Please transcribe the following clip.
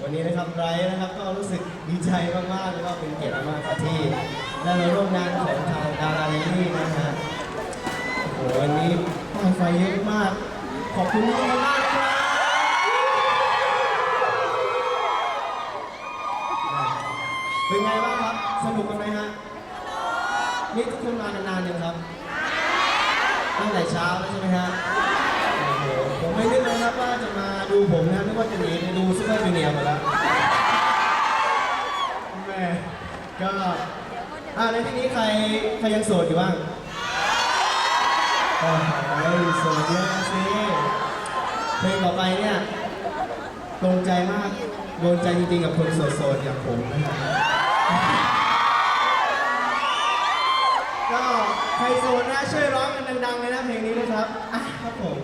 วันนี้นะครับไรนะครับก็รู้สึกดีใจมากๆแล้วก็เป็นเกียรติมากกับที่ได้มาร่วมงานของทางดาราเรนี่นะฮะโอ้โหวันนี้ป้ายไฟเยอะมาก ขอบคุณมากมากครับเป็นไงบ้างครับ สนุกกันไหมฮะนี่ทุกคนมากันนานยังครับตั้งแต่เช้าแล้วใช่ไหมฮะ ดูผมนะนึกว่าจะหนีไปดูซูเปอร์จูเนียร์หมดแล้วแม่ก็อ่าในที่นี้ใครใครยังโสดอยู่บ้างโอ้โหโสดเยอะสิเพลงต่อไปเนี่ยตรงใจมากโดนใจจริงๆกับคนโสดๆอย่างผมนะครับก็ใครโสดนะช่วยร้องกันดังๆเลยนะเพลงนี้นะครับอะครับผม